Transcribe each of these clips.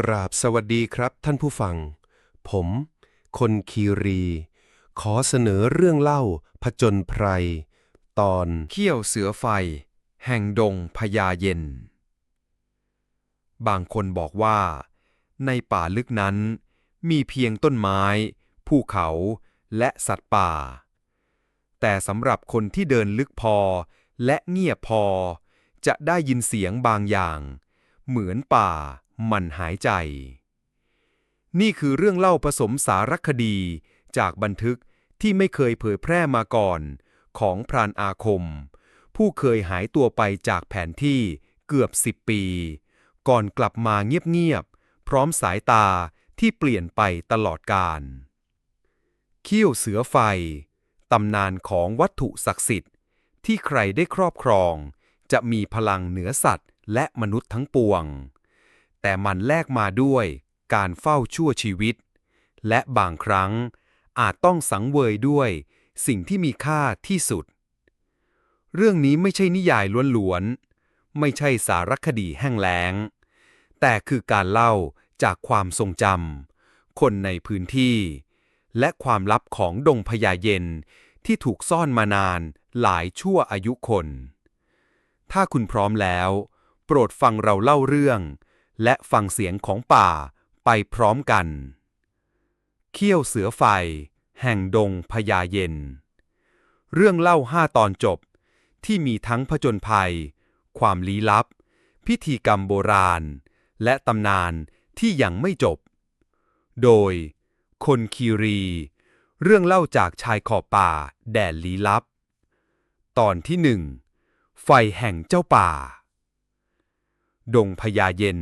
กราบสวัสดีครับท่านผู้ฟัง ผม คนคีรี ขอเสนอเรื่องเล่าผจญไพร ตอนเขี้ยวเสือไฟ แห่งดงพญาเย็น บางคนบอกว่า ในป่าลึกนั้น มีเพียงต้นไม้ ภูเขาและสัตว์ป่า แต่สำหรับคนที่เดินลึกพอและเงียบพอ จะได้ยินเสียงบางอย่าง เหมือนป่า มันหายใจ นี่คือเรื่องเล่าผสมสารคดีจากบันทึกที่ไม่เคยเผยแพร่มาก่อน ของพรานอาคม ผู้เคยหายตัวไปจากแผนที่เกือบสิบปี ก่อนกลับมาเงียบๆ พร้อมสายตาที่เปลี่ยนไปตลอดกาลเขี้ยวเสือไฟ ตำนานของวัตถุศักดิ์สิทธิ์ ที่ใครได้ครอบครอง จะมีพลังเหนือสัตว์และมนุษย์ทั้งปวง แต่มันแลกมาด้วยการเฝ้าชั่วชีวิต และบางครั้งอาจต้องสังเวยด้วยสิ่งที่มีค่าที่สุด เรื่องนี้ไม่ใช่นิยายล้วนๆ ไม่ใช่สารคดีแห้งแล้ง แต่คือการเล่าจากความทรงจำคนในพื้นที่ และความลับของดงพญาเย็นที่ถูกซ่อนมานานหลายชั่วอายุคน ถ้าคุณพร้อมแล้ว โปรดฟังเราเล่าเรื่อง และฟังเสียงของป่าไปพร้อมกัน เขี้ยวเสือไฟ แห่งดงพญาเย็น เรื่องเล่าห้าตอนจบที่มีทั้งผจญภัย ความลี้ลับ พิธีกรรมโบราณ และตำนานที่ยังไม่จบ โดย คนคีรี เรื่องเล่าจากชายขอบป่าแดนลี้ลับ ตอนที่หนึ่งไฟแห่งเจ้าป่า ดงพญาเย็น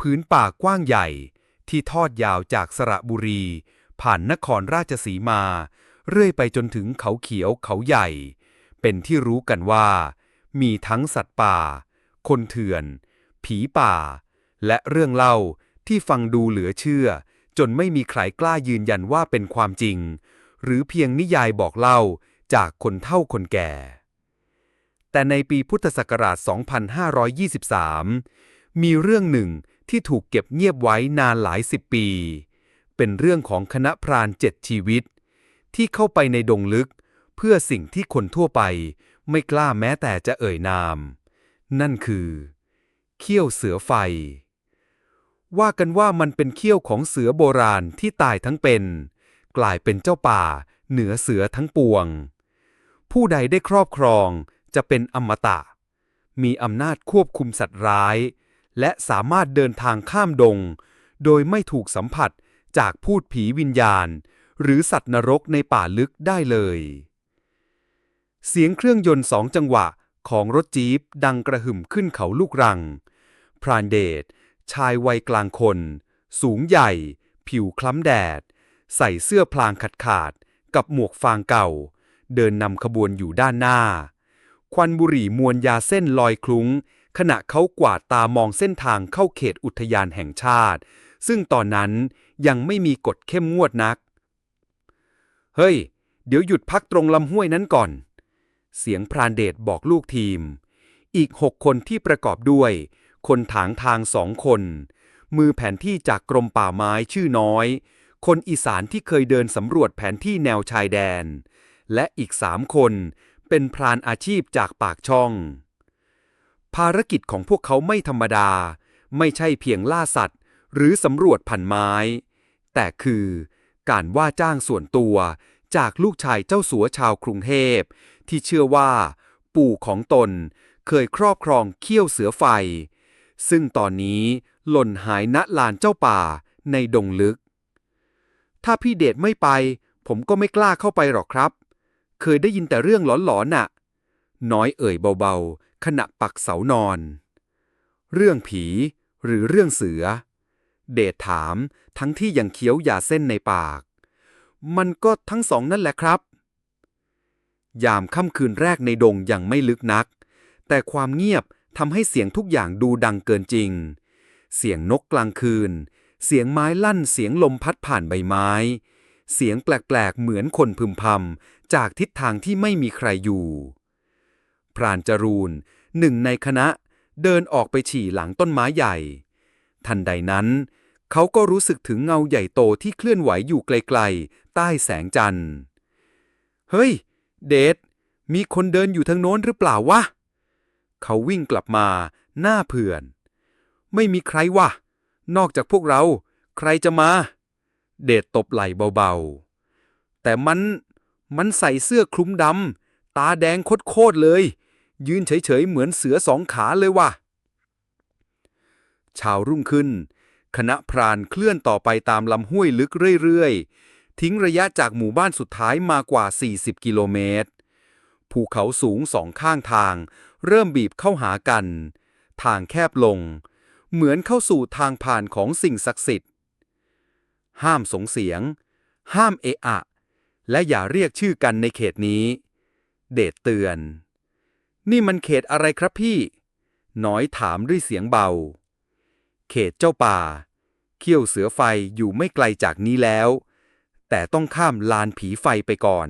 พื้นป่ากว้างใหญ่ ที่ทอดยาวจากสระบุรี ผ่านนครราชสีมา เรื่อยไปจนถึงเขาเขียวเขาใหญ่ เป็นที่รู้กันว่า มีทั้งสัตว์ป่า คนเถื่อน ผีป่า และเรื่องเล่าที่ฟังดูเหลือเชื่อ จนไม่มีใครกล้ายืนยันว่าเป็นความจริง หรือเพียงนิยายบอกเล่าจากคนเฒ่าคนแก่ แต่ในปีพุทธศักราช 2523 มีเรื่องหนึ่ง ที่ถูกเก็บเงียบไว้นานหลายสิบปี เป็นเรื่องของคณะพรานเจ็ดชีวิต ที่เข้าไปในดงลึก เพื่อสิ่งที่คนทั่วไปไม่กล้าแม้แต่จะเอ่ยนาม นั่นคือ เขี้ยวเสือไฟ ว่ากันว่ามันเป็นเขี้ยวของเสือโบราณที่ตายทั้งเป็น กลายเป็นเจ้าป่า เหนือเสือทั้งปวง ผู้ใดได้ครอบครองจะเป็นอมตะ มีอำนาจควบคุมสัตว์ร้าย และสามารถเดินทางข้ามดง โดยไม่ถูกสัมผัสจากพูดผีวิญญาณ หรือสัตว์นรกในป่าลึกได้เลย เสียงเครื่องยนต์สองจังหวะของรถจี๊ปดังกระหึ่มขึ้นเขาลูกรัง พรานเดชชายวัยกลางคน สูงใหญ่ ผิวคล้ำแดด ใส่เสื้อพลางขาดขาดกับหมวกฟางเก่า เดินนำขบวนอยู่ด้านหน้า ควันบุหรี่มวลยาเส้นลอยคลุ้ง ขณะเขากวาดตามองเส้นทางเข้าเขตอุทยานแห่งชาติ ซึ่งตอนนั้นยังไม่มีกฎเข้มงวดนัก เฮ้ย เดี๋ยวหยุดพักตรงลำห้วยนั้นก่อน เสียงพรานเดชบอกลูกทีม อีกหกคนที่ประกอบด้วย คนถางทางสองคน มือแผนที่จากกรมป่าไม้ชื่อน้อย คนอีสานที่เคยเดินสำรวจแผนที่แนวชายแดน และอีกสามคนเป็นพรานอาชีพจากปากช่อง ภารกิจของพวกเขาไม่ธรรมดา ไม่ใช่เพียงล่าสัตว์ หรือสำรวจพันไม้ แต่คือการว่าจ้างส่วนตัวจากลูกชายเจ้าสัวชาวกรุงเทพ ที่เชื่อว่า ปู่ของตนเคยครอบครองเขี้ยวเสือไฟ ซึ่งตอนนี้หล่นหายณลานเจ้าป่าในดงลึก ถ้าพี่เดชไม่ไป ผมก็ไม่กล้าเข้าไปหรอกครับ เคยได้ยินแต่เรื่องหลอนๆน่ะ น้อยเอ่ยเบาๆ ขณะปักเสานอน เรื่องผีหรือเรื่องเสือ เดชถามทั้งที่ยังเคี้ยวยาเส้นในปาก มันก็ทั้งสองนั่นแหละครับ ยามค่ำคืนแรกในดงยังไม่ลึกนัก แต่ความเงียบทำให้เสียงทุกอย่างดูดังเกินจริง เสียงนกกลางคืน เสียงไม้ลั่นเสียงลมพัดผ่านใบไม้ เสียงแปลกๆเหมือนคนพึมพำจากทิศทางที่ไม่มีใครอยู่ พรานจรูนหนึ่งในคณะเดินออกไปฉี่หลังต้นไม้ใหญ่ ทันใดนั้น เขาก็รู้สึกถึงเงาใหญ่โตที่เคลื่อนไหวอยู่ไกลๆ ใต้แสงจันทร์ เฮ้ย เดชมีคนเดินอยู่ทางโน้นหรือเปล่าวะ เขาวิ่งกลับมาหน้าเผื่อน ไม่มีใครวะ นอกจากพวกเรา ใครจะมา เดชตบไหล่เบาๆ แต่มัน มันใส่เสื้อคลุมดำ ตาแดงโคตรเลย ยืนเฉยๆเหมือนเสือสองขาเลยว่ะเช้ารุ่งขึ้น คณะพรานเคลื่อนต่อไปตามลำห้วยลึกเรื่อยๆ ทิ้งระยะจากหมู่บ้านสุดท้ายมากว่า 40 กิโลเมตร ภูเขาสูงสองข้างทาง เริ่มบีบเข้าหากัน ทางแคบลง เหมือนเข้าสู่ทางผ่านของสิ่งศักดิ์สิทธิ์ ห้ามสงเสียง ห้ามเอะอะ และอย่าเรียกชื่อกันในเขตนี้ เดชเตือน นี่มันเขตอะไรครับพี่ น้อยถามด้วยเสียงเบา เขตเจ้าป่า เขี้ยวเสือไฟอยู่ไม่ไกลจากนี้แล้ว แต่ต้องข้ามลานผีไฟไปก่อน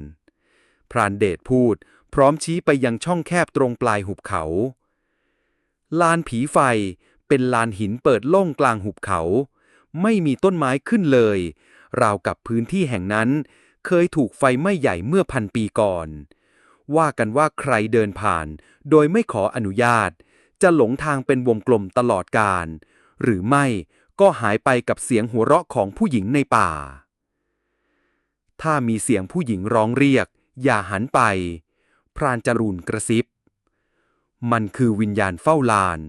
พรานเดชพูด พร้อมชี้ไปยังช่องแคบตรงปลายหุบเขา ลานผีไฟเป็นลานหินเปิดโล่งกลางหุบเขา ไม่มีต้นไม้ขึ้นเลย ราวกับพื้นที่แห่งนั้น เคยถูกไฟไหม้ใหญ่เมื่อพันปีก่อน ว่ากันว่าใครเดินผ่าน โดยไม่ขออนุญาต จะหลงทางเป็นวงกลมตลอดกาลหรือไม่ก็หายไปกับเสียงหัวเราะของผู้หญิงในป่า ถ้ามีเสียงผู้หญิงร้องเรียก อย่าหันไป พรานจรูนกระซิบ มันคือวิญญาณเฝ้าลาน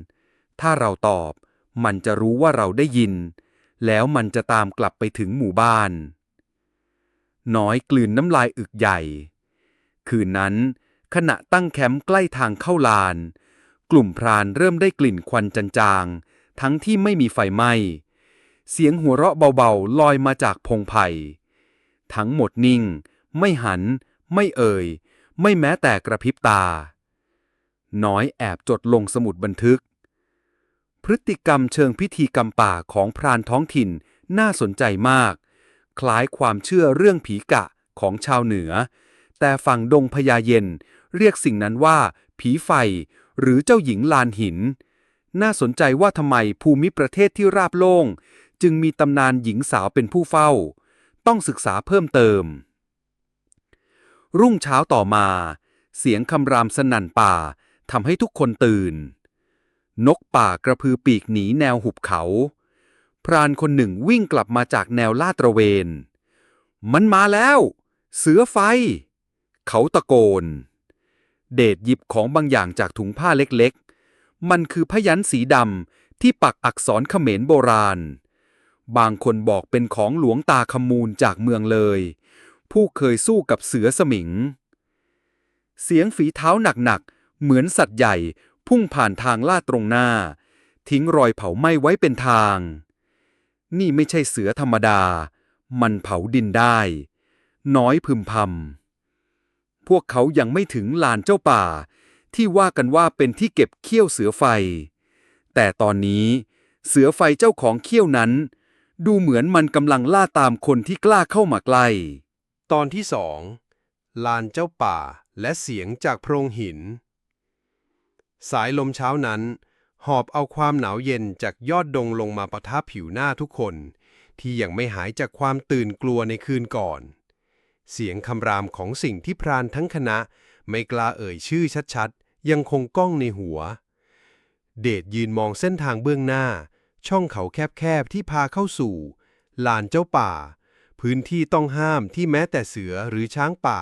ถ้าเราตอบ มันจะรู้ว่าเราได้ยิน แล้วมันจะตามกลับไปถึงหมู่บ้าน น้อยกลืนน้ำลายอึกใหญ่ คืนนั้น ขณะตั้งแคมป์ใกล้ทางเข้าลาน กลุ่มพรานเริ่มได้กลิ่นควันจางๆ ทั้งที่ไม่มีไฟไหม้ เสียงหัวเราะเบาๆ ลอยมาจากพงไผ่ทั้งหมดนิ่ง ไม่หัน ไม่เอ่ย ไม่แม้แต่กระพริบตา น้อยแอบจดลงสมุดบันทึก พฤติกรรมเชิงพิธีกรรมป่าของพรานท้องถิ่นน่าสนใจมาก คล้ายความเชื่อเรื่องผีกะของชาวเหนือ แต่ฝั่งดงพญาเย็น เรียกสิ่งนั้นว่า ผีไฟ หรือเจ้าหญิงลานหิน น่าสนใจว่าทำไมภูมิประเทศที่ราบโล่ง จึงมีตำนานหญิงสาวเป็นผู้เฝ้า ต้องศึกษาเพิ่มเติม รุ่งเช้าต่อมา เสียงคำรามสนั่นป่าทำให้ทุกคนตื่น นกป่ากระพือปีกหนีแนวหุบเขา พรานคนหนึ่งวิ่งกลับมาจากแนวลาดตระเวน มันมาแล้ว เสือไฟ เขาตะโกน เดชหยิบของบางอย่างจากถุงผ้าเล็กๆ มันคือพยันสีดำที่ปักอักษรเขมรโบราณ บางคนบอกเป็นของหลวงตาคมูลจากเมืองเลย ผู้เคยสู้กับเสือสมิง เสียงฝีเท้าหนักๆ เหมือนสัตว์ใหญ่พุ่งผ่านทางลาดตรงหน้า ทิ้งรอยเผาไหม้ไว้เป็นทาง นี่ไม่ใช่เสือธรรมดา มันเผาดินได้ น้อยพึมพำ พวกเขายังไม่ถึงลานเจ้าป่า ที่ว่ากันว่าเป็นที่เก็บเขี้ยวเสือไฟ แต่ตอนนี้ เสือไฟเจ้าของเขี้ยวนั้น ดูเหมือนมันกำลังล่าตามคนที่กล้าเข้ามาใกล้ตอนที่สองลานเจ้าป่าและเสียงจากโพรงหิน สายลมเช้านั้น หอบเอาความหนาวเย็นจากยอดดงลงมาปะทะผิวหน้าทุกคน ที่ยังไม่หายจากความตื่นกลัวในคืนก่อน เสียงคำรามของสิ่งที่พรานทั้งคณะ ไม่กล้าเอ่ยชื่อชัดๆ ยังคงก้องในหัว เดชยืนมองเส้นทางเบื้องหน้า ช่องเขาแคบๆ ที่พาเข้าสู่ ลานเจ้าป่า พื้นที่ต้องห้ามที่แม้แต่เสือหรือช้างป่า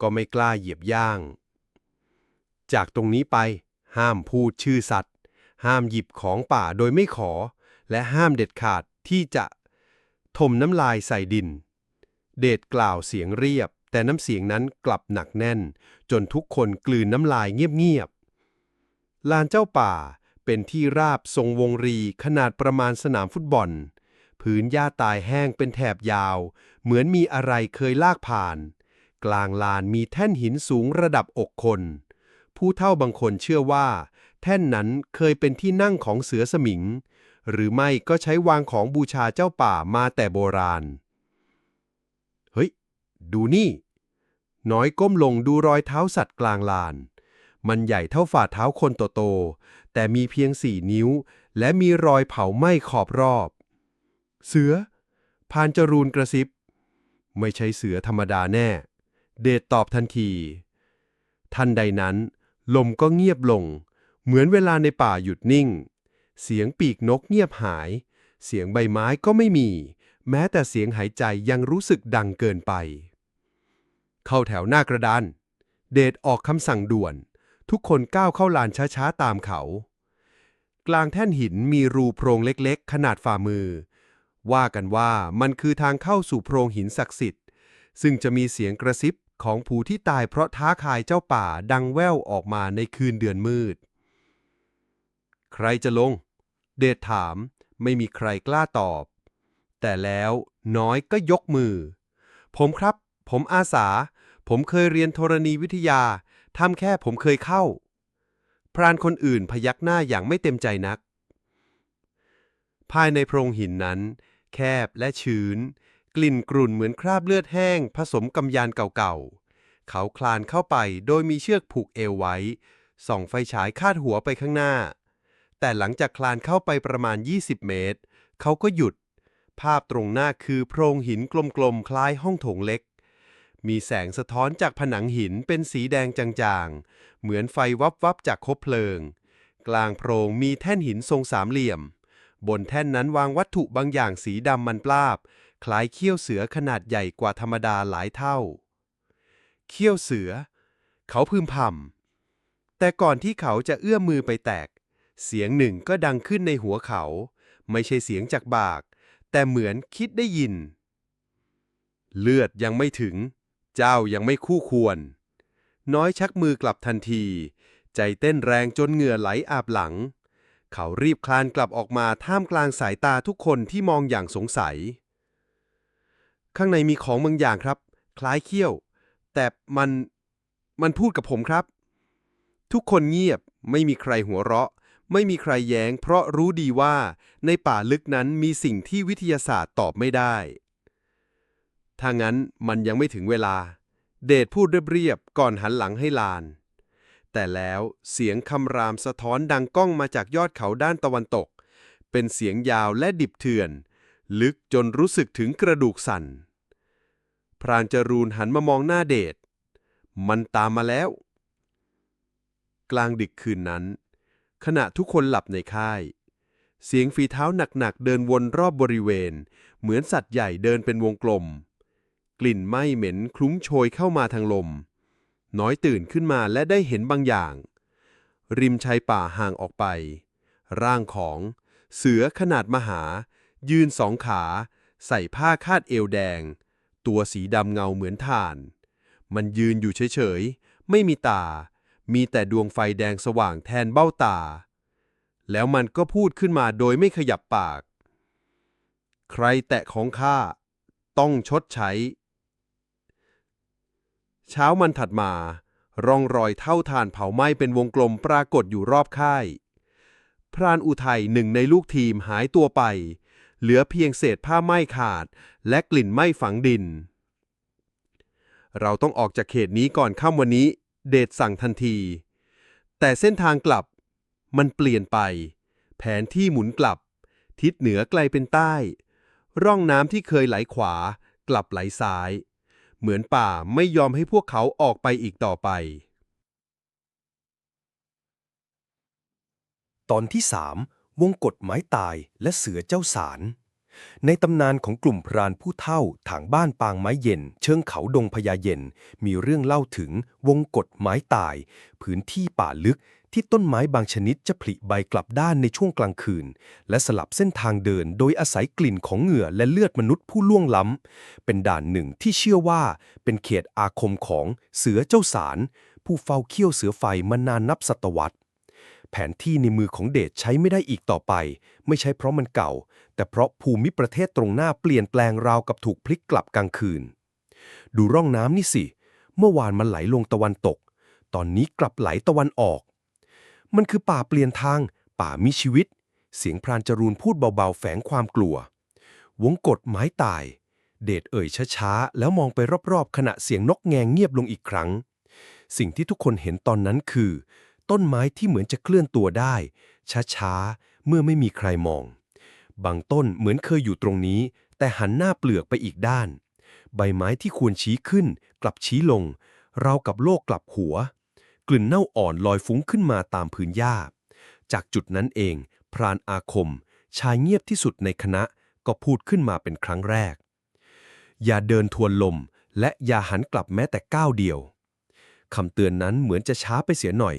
ก็ไม่กล้าเหยียบย่าง จากตรงนี้ไป ห้ามพูดชื่อสัตว์ ห้ามหยิบของป่าโดยไม่ขอ และห้ามเด็ดขาดที่จะ ถมน้ำลายใส่ดิน เดชกล่าวเสียงเรียบ แต่น้ำเสียงนั้นกลับหนักแน่น จนทุกคนกลืนน้ำลายเงียบๆลานเจ้าป่าเป็นที่ราบทรงวงรีขนาดประมาณสนามฟุตบอล พื้นหญ้าตายแห้งเป็นแถบยาว เหมือนมีอะไรเคยลากผ่าน กลางลานมีแท่นหินสูงระดับอกคน ผู้เฒ่าบางคนเชื่อว่า แท่นนั้นเคยเป็นที่นั่งของเสือสมิง หรือไม่ก็ใช้วางของบูชาเจ้าป่ามาแต่โบราณ ดูนี่ น้อยก้มลงดูรอยเท้าสัตว์กลางลาน มันใหญ่เท่าฝ่าเท้าคนโตๆแต่มีเพียงสี่นิ้ว และมีรอยเผาไหม้ขอบรอบ เสือ พานจรูนกระซิบ ไม่ใช่เสือธรรมดาแน่ เดชตอบทันที ทันใดนั้น ลมก็เงียบลง เหมือนเวลาในป่าหยุดนิ่ง เสียงปีกนกเงียบหาย เสียงใบไม้ก็ไม่มีแม้แต่เสียงหายใจยังรู้สึกดังเกินไป เข้าแถวหน้ากระดาน เดชออกคำสั่งด่วน ทุกคนก้าวเข้าลานช้าๆตามเขา กลางแท่นหินมีรูโพรงเล็กๆ ขนาดฝ่ามือ ว่ากันว่ามันคือทางเข้าสู่โพรงหินศักดิ์สิทธิ์ ซึ่งจะมีเสียงกระซิบของผู้ที่ตายเพราะท้าทายเจ้าป่าดังแว่วออกมาในคืนเดือนมืด ใครจะลง เดชถาม ไม่มีใครกล้าตอบ แต่แล้วน้อยก็ยกมือ ผมครับ ผมอาสา ผมเคยเรียนธรณีวิทยา ทำแค่ผมเคยเข้า พรานคนอื่นพยักหน้าอย่างไม่เต็มใจนัก ภายในโพรงหินนั้น แคบและชื้น กลิ่นกรุ่นเหมือนคราบเลือดแห้ง ผสมกำยานเก่าๆ เขาคลานเข้าไปโดยมีเชือกผูกเอวไว้ ส่องไฟฉายคาดหัวไปข้างหน้า แต่หลังจากคลานเข้าไปประมาณ 20 เมตร เขาก็หยุด ภาพตรงหน้าคือโพรงหินกลมๆ คล้ายห้องโถงเล็ก มีแสงสะท้อนจากผนังหินเป็นสีแดงจางๆ เหมือนไฟวับวับๆจากคบเพลิง กลางโพรงมีแท่นหินทรงสามเหลี่ยม บนแท่นนั้นวางวัตถุบางอย่างสีดำมันปราบ คล้ายเขี้ยวเสือขนาดใหญ่กว่าธรรมดาหลายเท่า เขี้ยวเสือ เขาพึมพำแต่ก่อนที่เขาจะเอื้อมมือไปแตก เสียงหนึ่งก็ดังขึ้นในหัวเขา ไม่ใช่เสียงจากบาก แต่เหมือนคิดได้ยินเลือดยังไม่ถึง เจ้ายังไม่คู่ควร น้อยชักมือกลับทันที ใจเต้นแรงจนเหงื่อไหลอาบหลัง เขารีบคลานกลับออกมาท่ามกลางสายตาทุกคนที่มองอย่างสงสัย ข้างในมีของบางอย่างครับ คล้ายเขี้ยว แต่มันมันพูดกับผมครับ ทุกคนเงียบไม่มีใครหัวเราะ ไม่มีใครแย้ง เพราะรู้ดีว่าในป่าลึกนั้นมีสิ่งที่วิทยาศาสตร์ตอบไม่ได้ ถ้างั้นมันยังไม่ถึงเวลา เดชพูดเรียบๆ ก่อนหันหลังให้ลาน แต่แล้วเสียงคำรามสะท้อนดังก้องมาจากยอดเขาด้านตะวันตก เป็นเสียงยาวและดิบเถื่อน ลึกจนรู้สึกถึงกระดูกสั่น พรานจรูนหันมามองหน้าเดช มันตามมาแล้ว กลางดึกคืนนั้น ขณะทุกคนหลับในค่ายเสียงฝีเท้าหนักๆเดินวนรอบบริเวณ เหมือนสัตว์ใหญ่เดินเป็นวงกลม กลิ่นไหม้เหม็นคลุ้งโชยเข้ามาทางลม น้อยตื่นขึ้นมาและได้เห็นบางอย่าง ริมชายป่าห่างออกไป ร่างของเสือขนาดมหา ยืนสองขา ใส่ผ้าคาดเอวแดง ตัวสีดำเงาเหมือนถ่าน มันยืนอยู่เฉยๆ ไม่มีตา มีแต่ดวงไฟแดงสว่างแทนเบ้าตา แล้วมันก็พูดขึ้นมาโดยไม่ขยับปาก ใครแตะของข้าต้องชดใช้ เช้ามันถัดมา ร่องรอยเท่าทานเผาไหม้เป็นวงกลมปรากฏอยู่รอบค่าย พรานอุทัยหนึ่งในลูกทีมหายตัวไป เหลือเพียงเศษผ้าไหม้ขาด และกลิ่นไหม้ฝังดิน เราต้องออกจากเขตนี้ก่อนค่ำวันนี้ เดชสั่งทันที แต่เส้นทางกลับ มันเปลี่ยนไป แผนที่หมุนกลับ ทิศเหนือไกลเป็นใต้ ร่องน้ำที่เคยไหลขวา กลับไหลซ้าย เหมือนป่าไม่ยอมให้พวกเขาออกไปอีกต่อไป ตอนที่3วงกฎไม้ตายและเสือเจ้าสาร ในตำนานของกลุ่มพรานผู้เฒ่าทางบ้านปางไม้เย็น เชิงเขาดงพญาเย็น มีเรื่องเล่าถึงวงกฎไม้ตาย พื้นที่ป่าลึก ที่ต้นไม้บางชนิดจะผลิใบกลับด้านในช่วงกลางคืน และสลับเส้นทางเดินโดยอาศัยกลิ่นของเหงื่อและเลือดมนุษย์ผู้ล่วงล้ำ เป็นด่านหนึ่งที่เชื่อว่าเป็นเขตอาคมของเสือเจ้าสาร ผู้เฝ้าเขี้ยวเสือไฟมานานนับศตวรรษ แผนที่ในมือของเดชใช้ไม่ได้อีกต่อไป ไม่ใช่เพราะมันเก่า แต่เพราะภูมิประเทศตรงหน้าเปลี่ยนแปลงราวกับถูกพลิกกลับกลางคืน ดูร่องน้ำนี่สิ เมื่อวานมันไหลลงตะวันตก ตอนนี้กลับไหลตะวันออก มันคือป่าเปลี่ยนทาง ป่ามีชีวิต เสียงพรานจรูนพูดเบาๆ แฝงความกลัว วงกฏไม้ตาย เดชเอ่ยช้าๆ แล้วมองไปรอบๆ ขณะเสียงนกแงงเงียบลงอีกครั้ง สิ่งที่ทุกคนเห็นตอนนั้นคือ ต้นไม้ที่เหมือนจะเคลื่อนตัวได้ ช้าๆ เมื่อไม่มีใครมอง บางต้นเหมือนเคยอยู่ตรงนี้ แต่หันหน้าเปลือกไปอีกด้าน ใบไม้ที่ควรชี้ขึ้น กลับชี้ลง เรากับโลกกลับหัว กลิ่นเน่าอ่อนลอยฟุ้งขึ้นมาตามพื้นหญ้า จากจุดนั้นเอง พรานอาคม ชายเงียบที่สุดในคณะก็พูดขึ้นมาเป็นครั้งแรก อย่าเดินทวนลม และอย่าหันกลับแม้แต่ก้าวเดียวคำเตือนนั้นเหมือนจะช้าไปเสียหน่อย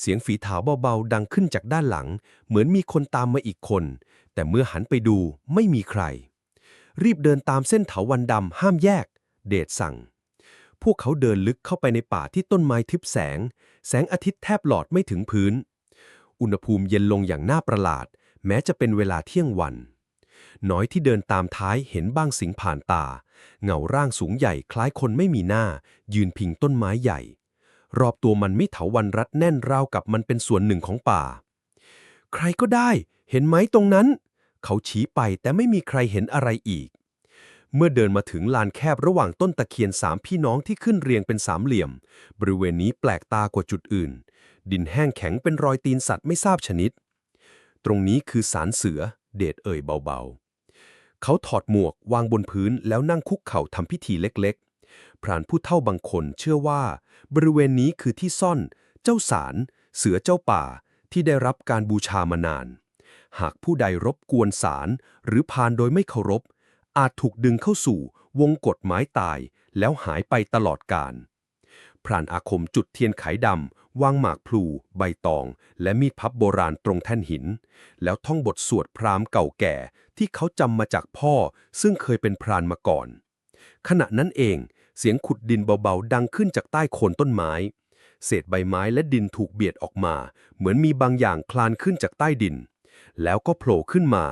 เสียงฝีเท้าเบาๆ ดังขึ้นจากด้านหลัง เหมือนมีคนตามมาอีกคน แต่เมื่อหันไปดูไม่มีใคร รีบเดินตามเส้นเถาวันดำห้ามแยก เดชสั่ง พวกเขาเดินลึกเข้าไปในป่าที่ต้นไม้ทึบแสง แสงอาทิตย์แทบหลอดไม่ถึงพื้น อุณหภูมิเย็นลงอย่างน่าประหลาด แม้จะเป็นเวลาเที่ยงวัน น้อยที่เดินตามท้ายเห็นบ้างสิงผ่านตา เงาร่างสูงใหญ่คล้ายคนไม่มีหน้า ยืนพิงต้นไม้ใหญ่ รอบตัวมันไม่เถาวันรัดแน่นราวกับมันเป็นส่วนหนึ่งของป่า ใครก็ได้ เห็นไหมตรงนั้น เขาชี้ไปแต่ไม่มีใครเห็นอะไรอีก เมื่อเดินมาถึงลานแคบระหว่างต้นตะเคียนสามพี่น้องที่ขึ้นเรียงเป็นสามเหลี่ยม บริเวณนี้แปลกตากว่าจุดอื่น ดินแห้งแข็งเป็นรอยตีนสัตว์ไม่ทราบชนิด ตรงนี้คือสารเสือ เดชเอ่ยเบาๆ เขาถอดหมวกวางบนพื้นแล้วนั่งคุกเข่าทำพิธีเล็กๆ พรานผู้เฒ่าบางคนเชื่อว่า บริเวณนี้คือที่ซ่อน เจ้าสาร เสือเจ้าป่า ที่ได้รับการบูชามานาน หากผู้ใดรบกวนสารหรือพานโดยไม่เคารพ อาจถูกดึงเข้าสู่วงกฎหมายตายแล้วหายไปตลอดกาลพรานอาคมจุดเทียนไขดำวางหมากพลู ใบตอง และมีดพับโบราณตรงแท่นหิน แล้วท่องบทสวดพราหมณ์เก่าแก่ที่เขาจำมาจากพ่อซึ่งเคยเป็นพรานมาก่อน ขณะนั้นเองเสียงขุดดินเบาๆ ดังขึ้นจากใต้โคนต้นไม้ เศษใบไม้และดินถูกเบียดออกมา เหมือนมีบางอย่างคลานขึ้นจากใต้ดิน แล้วก็โผล่ขึ้นมา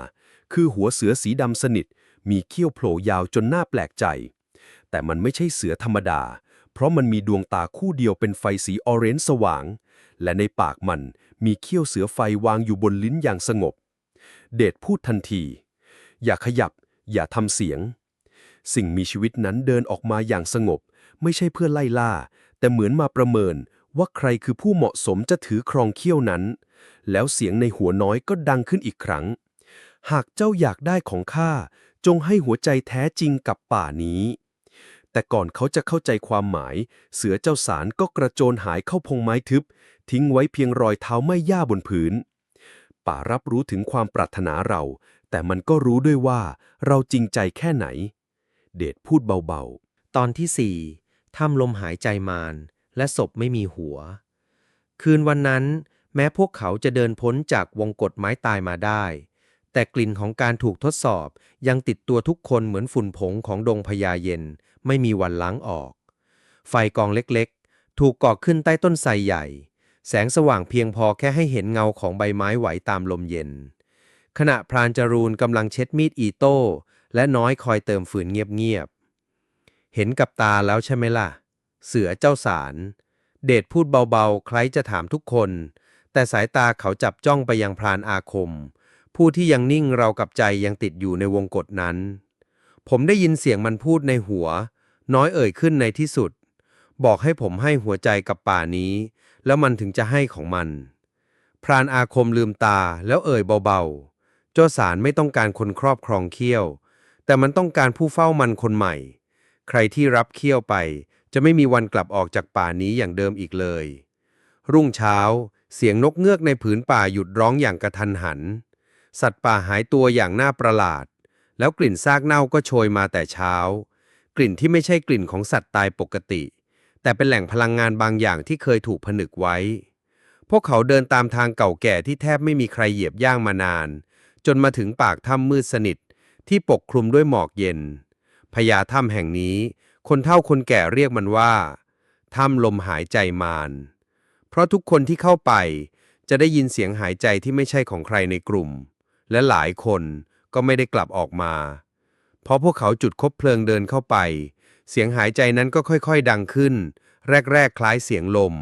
คือหัวเสือสีดำสนิท มีเขี้ยวโผล่ยาวจนน่าแปลกใจ แต่มันไม่ใช่เสือธรรมดา เพราะมันมีดวงตาคู่เดียวเป็นไฟสีออเรนจ์สว่าง และในปากมันมีเขี้ยวเสือไฟวางอยู่บนลิ้นอย่างสงบ เดชพูดทันที อย่าขยับ อย่าทำเสียง สิ่งมีชีวิตนั้นเดินออกมาอย่างสงบ ไม่ใช่เพื่อไล่ล่า แต่เหมือนมาประเมินว่าใครคือผู้เหมาะสมจะถือครองเขี้ยวนั้น แล้วเสียงในหัวน้อยก็ดังขึ้นอีกครั้ง หากเจ้าอยากได้ของข้า จงให้หัวใจแท้จริงกับป่านี้ แต่ก่อนเขาจะเข้าใจความหมาย เสือเจ้าสารก็กระโจนหายเข้าพงไม้ทึบ ทิ้งไว้เพียงรอยเท้าไม่ย่าบนพื้น ป่ารับรู้ถึงความปรารถนาเรา แต่มันก็รู้ด้วยว่าเราจริงใจแค่ไหน เดชพูดเบาๆ ตอนที่สี่ถ้ำลมหายใจมารและศพไม่มีหัว คืนวันนั้น แม้พวกเขาจะเดินพ้นจากวงกฏไม้ตายมาได้ แต่กลิ่นของการถูกทดสอบยังติดตัวทุกคนเหมือนฝุ่นผงของดงพญาเย็น ไม่มีวันล้างออก ไฟกองเล็กๆ ถูกก่อขึ้นใต้ต้นไทรใหญ่ แสงสว่างเพียงพอแค่ให้เห็นเงาของใบไม้ไหวตามลมเย็น ขณะพรานจรูนกำลังเช็ดมีดอีโต้และน้อยคอยเติมฝืนเงียบๆ เห็นกับตาแล้วใช่ไหมล่ะ เสือเจ้าสาร เดชพูดเบาๆใครจะถามทุกคน แต่สายตาเขาจับจ้องไปยังพรานอาคม ผู้ที่ยังนิ่งเรากับใจยังติดอยู่ในวงกฏนั้น ผมได้ยินเสียงมันพูดในหัว น้อยเอ่ยขึ้นในที่สุด บอกให้ผมให้หัวใจกับป่านี้ แล้วมันถึงจะให้ของมัน พรานอาคมลืมตาแล้วเอ่ยเบาๆ เจ้าสารไม่ต้องการคนครอบครองเขี้ยว แต่มันต้องการผู้เฝ้ามันคนใหม่ ใครที่รับเขี้ยวไป จะไม่มีวันกลับออกจากป่านี้อย่างเดิมอีกเลย รุ่งเช้า เสียงนกเงือกในผืนป่าหยุดร้องอย่างกระทันหัน สัตว์ป่าหายตัวอย่างน่าประหลาด แล้วกลิ่นซากเน่าก็โชยมาแต่เช้า กลิ่นที่ไม่ใช่กลิ่นของสัตว์ตายปกติ แต่เป็นแหล่งพลังงานบางอย่างที่เคยถูกผนึกไว้ พวกเขาเดินตามทางเก่าแก่ที่แทบไม่มีใครเหยียบย่างมานาน จนมาถึงปากถ้ำมืดสนิท ที่ปกคลุมด้วยหมอกเย็นพญาถ้ำแห่งนี้ คนเฒ่าคนแก่เรียกมันว่าถ้ำลมหายใจมารเพราะทุกคนที่เข้าไปจะได้ยินเสียงหายใจที่ไม่ใช่ของใครในกลุ่ม และหลายคนก็ไม่ได้กลับออกมาพอพวกเขาจุดคบเพลิงเดินเข้าไป เสียงหายใจนั้นก็ค่อยๆดังขึ้น แรกๆคล้ายเสียงลม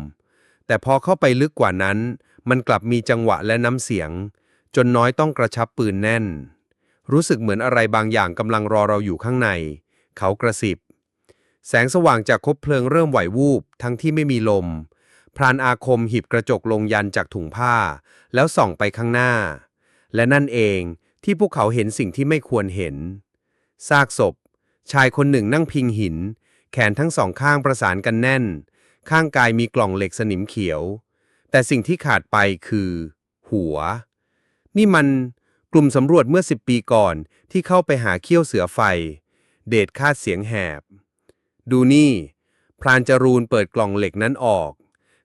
แต่พอเข้าไปลึกกว่านั้น มันกลับมีจังหวะและน้ำเสียง จนน้อยต้องกระชับปืนแน่น รู้สึกเหมือนอะไรบางอย่างกำลังรอเราอยู่ข้างใน เขากระสิบ แสงสว่างจากคบเพลิงเริ่มไหววูบ ทั้งที่ไม่มีลม พรานอาคมหีบกระจกลงยันจากถุงผ้า แล้วส่องไปข้างหน้า และนั่นเองที่พวกเขาเห็นสิ่งที่ไม่ควรเห็น ซากศพ ชายคนหนึ่งนั่งพิงหิน แขนทั้งสองข้างประสานกันแน่น ข้างกายมีกล่องเหล็กสนิมเขียว แต่สิ่งที่ขาดไปคือ หัว นี่มันกลุ่มสำรวจเมื่อสิบปีก่อนที่เข้าไปหาเขี้ยวเสือไฟ เดชคาดเสียงแหบ ดูนี่ พรานจรูนเปิดกล่องเหล็กนั้นออก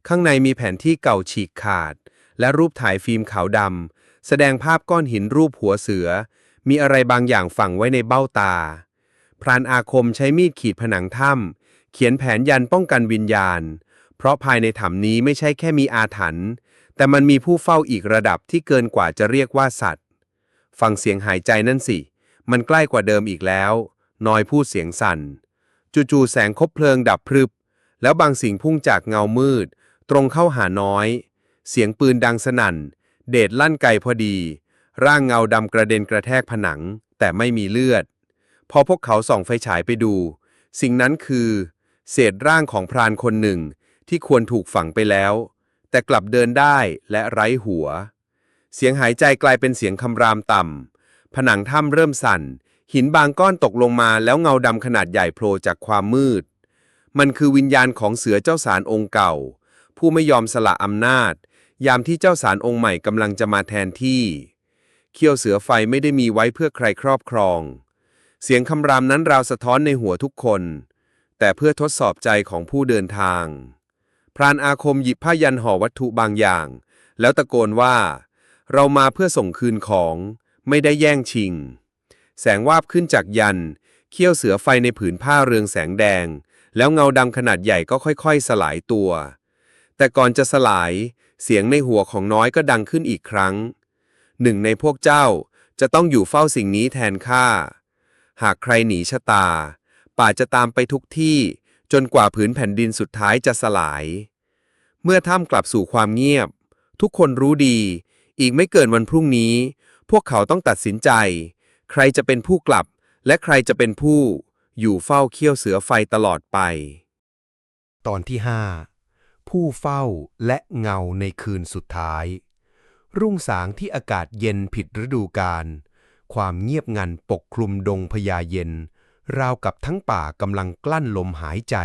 ข้างในมีแผนที่เก่าฉีกขาด และรูปถ่ายฟิล์มขาวดำ แสดงภาพก้อนหินรูปหัวเสือ มีอะไรบางอย่างฝังไว้ในเบ้าตา พรานอาคมใช้มีดขีดผนังถ้ำเขียนแผนยันป้องกันวิญญาณ เพราะภายในถ้ำนี้ไม่ใช่แค่มีอาถรรพ์ แต่มันมีผู้เฝ้าอีกระดับที่เกินกว่าจะเรียกว่าสัตว์ ฟังเสียงหายใจนั่นสิ มันใกล้กว่าเดิมอีกแล้วน้อยพูดเสียงสั่น จู่ๆแสงคบเพลิงดับพรึบ แล้วบางสิ่งพุ่งจากเงามืด ตรงเข้าหาน้อย เสียงปืนดังสนั่น เดดลั่นไกพอดี ร่างเงาดำกระเด็นกระแทกผนัง แต่ไม่มีเลือด พอพวกเขาส่องไฟฉายไปดู สิ่งนั้นคือ เศษร่างของพรานคนหนึ่งที่ควรถูกฝังไปแล้ว แต่กลับเดินได้และไร้หัว เสียงหายใจกลายเป็นเสียงคำรามต่ำผนังถ้ำเริ่มสั่น หินบางก้อนตกลงมาแล้วเงาดำขนาดใหญ่โผล่จากความมืด มันคือวิญญาณของเสือเจ้าสารองค์เก่า ผู้ไม่ยอมสละอำนาจ ยามที่เจ้าสารองค์ใหม่กำลังจะมาแทนที่ เขี้ยวเสือไฟไม่ได้มีไว้เพื่อใครครอบครอง เสียงคำรามนั้นราวสะท้อนในหัวทุกคน แต่เพื่อทดสอบใจของผู้เดินทาง พรานอาคมหยิบผ้ายันห่อวัตถุบางอย่าง แล้วตะโกนว่า เรามาเพื่อส่งคืนของ ไม่ได้แย่งชิง แสงวาบขึ้นจากยัน เขี้ยวเสือไฟในผืนผ้าเรืองแสงแดง แล้วเงาดำขนาดใหญ่ก็ค่อย ๆ สลายตัว แต่ก่อนจะสลาย เสียงในหัวของน้อยก็ดังขึ้นอีกครั้ง หนึ่งในพวกเจ้าจะต้องอยู่เฝ้าสิ่งนี้แทนข้า หากใครหนีชะตา ป่าจะตามไปทุกที่ จนกว่าผืนแผ่นดินสุดท้ายจะสลาย เมื่อถ้ำกลับสู่ความเงียบ ทุกคนรู้ดี อีกไม่เกินวันพรุ่งนี้ พวกเขาต้องตัดสินใจ ใครจะเป็นผู้กลับ และใครจะเป็นผู้ อยู่เฝ้าเขี้ยวเสือไฟตลอดไป ตอนที่5 ผู้เฝ้าและเงาในคืนสุดท้าย รุ่งสางที่อากาศเย็นผิดฤดูกาลความเงียบงันปกคลุมดงพญาเย็น ราวกับทั้งป่ากำลังกลั้นลมหายใจ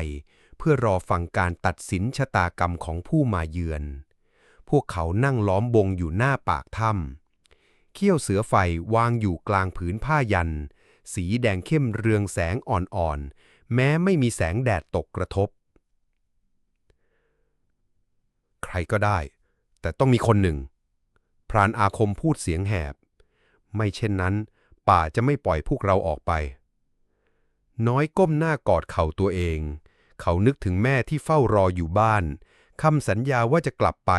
เพื่อรอฟังการตัดสินชะตากรรมของผู้มาเยือน พวกเขานั่งล้อมวงอยู่หน้าปากถ้ำเขี้ยวเสือไฟวางอยู่กลางผืนผ้ายัน สีแดงเข้มเรืองแสงอ่อนๆ แม้ไม่มีแสงแดดตกกระทบ ใครก็ได้ แต่ต้องมีคนหนึ่ง พรานอาคมพูดเสียงแหบ ไม่เช่นนั้น ป่าจะไม่ปล่อยพวกเราออกไป น้อยก้มหน้ากอดเข่าตัวเอง เขานึกถึงแม่ที่เฝ้ารออยู่บ้านคำสัญญาว่าจะกลับไป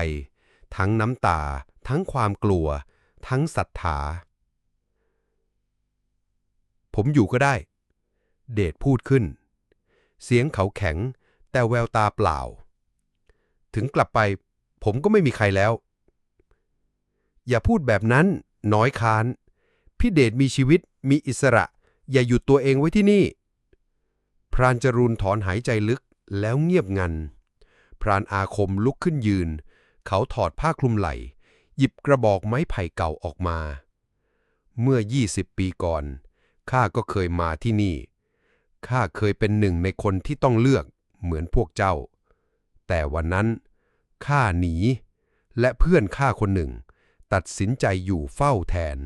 ทั้งน้ำตา ทั้งความกลัว ทั้งศรัทธา ผมอยู่ก็ได้ เดชพูดขึ้น เสียงเขาแข็ง แต่แววตาเปล่า ถึงกลับไป ผมก็ไม่มีใครแล้ว อย่าพูดแบบนั้นน้อยค้าน พี่เดชมีชีวิต มีอิสระ อย่าหยุดตัวเองไว้ที่นี่ พรานจรูนถอนหายใจลึกแล้วเงียบงัน พรานอาคมลุกขึ้นยืน เขาถอดผ้าคลุมไหล่ หยิบกระบอกไม้ไผ่เก่าออกมา เมื่อ 20 ปีก่อน ข้าก็เคยมาที่นี่ ข้าเคยเป็นหนึ่งในคนที่ต้องเลือกเหมือนพวกเจ้า แต่วันนั้นข้าหนี และเพื่อนข้าคนหนึ่ง ตัดสินใจอยู่เฝ้าแทน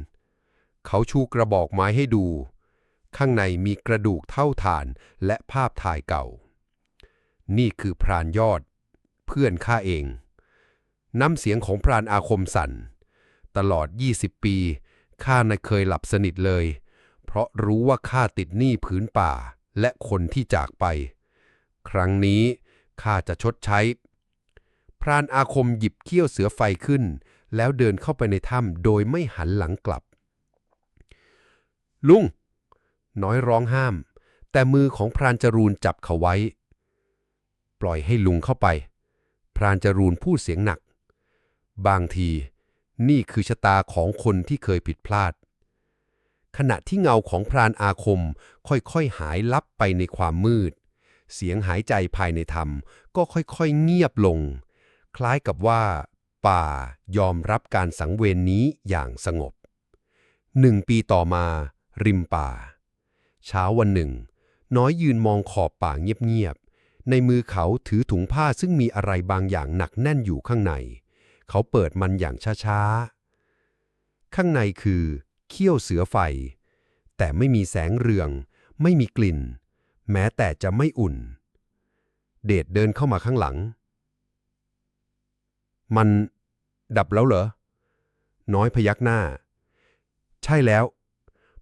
เขาชูกระบอกไม้ให้ดู ข้างในมีกระดูกเท่าฐานและภาพถ่ายเก่า นี่คือพรานยอด เพื่อนข้าเอง น้ำเสียงของพรานอาคมสั่น ตลอด 20 ปีข้าไม่เคยหลับสนิทเลย เพราะรู้ว่าข้าติดหนี้ผืนป่าและคนที่จากไป ครั้งนี้ ข้าจะชดใช้ พรานอาคมหยิบเขี้ยวเสือไฟขึ้น แล้วเดินเข้าไปในถ้ำโดยไม่หันหลังกลับ ลุง น้อยร้องห้าม แต่มือของพรานจรูนจับเขาไว้ ปล่อยให้ลุงเข้าไป พรานจรูนพูดเสียงหนัก บางทีนี่คือชะตาของคนที่เคยผิดพลาด ขณะที่เงาของพรานอาคมค่อยๆหายลับไปในความมืด เสียงหายใจภายในถ้ำก็ค่อยๆเงียบลง คล้ายกับว่า ป่ายอมรับการสังเวนนี้อย่างสงบหนึ่งปีต่อมา ริมป่า เช้าวันหนึ่ง น้อยยืนมองขอบป่าเงียบๆ ในมือเขาถือถุงผ้าซึ่งมีอะไรบางอย่างหนักแน่นอยู่ข้างใน เขาเปิดมันอย่างช้าๆ ข้างในคือ เขี้ยวเสือไฟ แต่ไม่มีแสงเรือง ไม่มีกลิ่น แม้แต่จะไม่อุ่น เดชเดินเข้ามาข้างหลัง มันดับแล้วเหรอ น้อยพยักหน้า ใช่แล้ว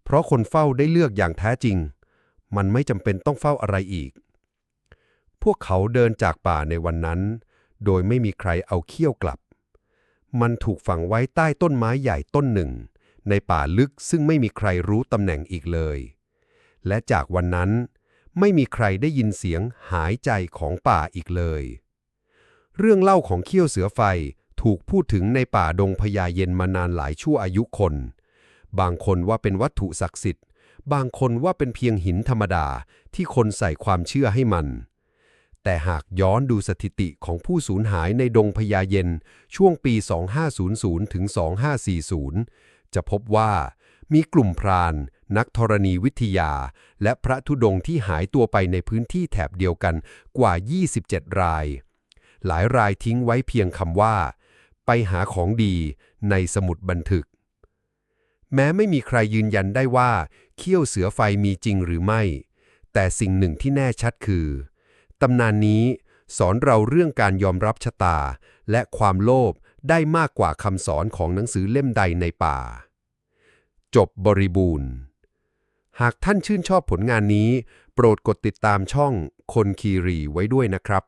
เพราะคนเฝ้าได้เลือกอย่างแท้จริง มันไม่จำเป็นต้องเฝ้าอะไรอีก พวกเขาเดินจากป่าในวันนั้น โดยไม่มีใครเอาเขี้ยวกลับ มันถูกฝังไว้ใต้ต้นไม้ใหญ่ต้นหนึ่ง ในป่าลึกซึ่งไม่มีใครรู้ตำแหน่งอีกเลย และจากวันนั้น ไม่มีใครได้ยินเสียงหายใจของป่าอีกเลย เรื่องเล่าของเขี้ยวเสือไฟถูกพูดถึงในป่าดงพญาเย็นมานานหลายชั่วอายุคน บางคนว่าเป็นวัตถุศักดิ์สิทธิ์ บางคนว่าเป็นเพียงหินธรรมดาที่คนใส่ความเชื่อให้มัน แต่หากย้อนดูสถิติของผู้สูญหายในดงพญาเย็นช่วงปี 2500 ถึง 2540 จะพบว่ามีกลุ่มพราน นักธรณีวิทยา และพระธุดงที่หายตัวไปในพื้นที่แถบเดียวกันกว่า 27 ราย หลายรายทิ้งไว้เพียงคำว่า ไปหาของดีในสมุดบันทึก แม้ไม่มีใครยืนยันได้ว่า เขี้ยวเสือไฟมีจริงหรือไม่ แต่สิ่งหนึ่งที่แน่ชัดคือ ตำนานนี้สอนเราเรื่องการยอมรับชะตา และความโลภได้มากกว่าคำสอนของหนังสือเล่มใดในป่า จบบริบูรณ์ หากท่านชื่นชอบผลงานนี้ โปรดกดติดตามช่องคนคีรีไว้ด้วยนะครับ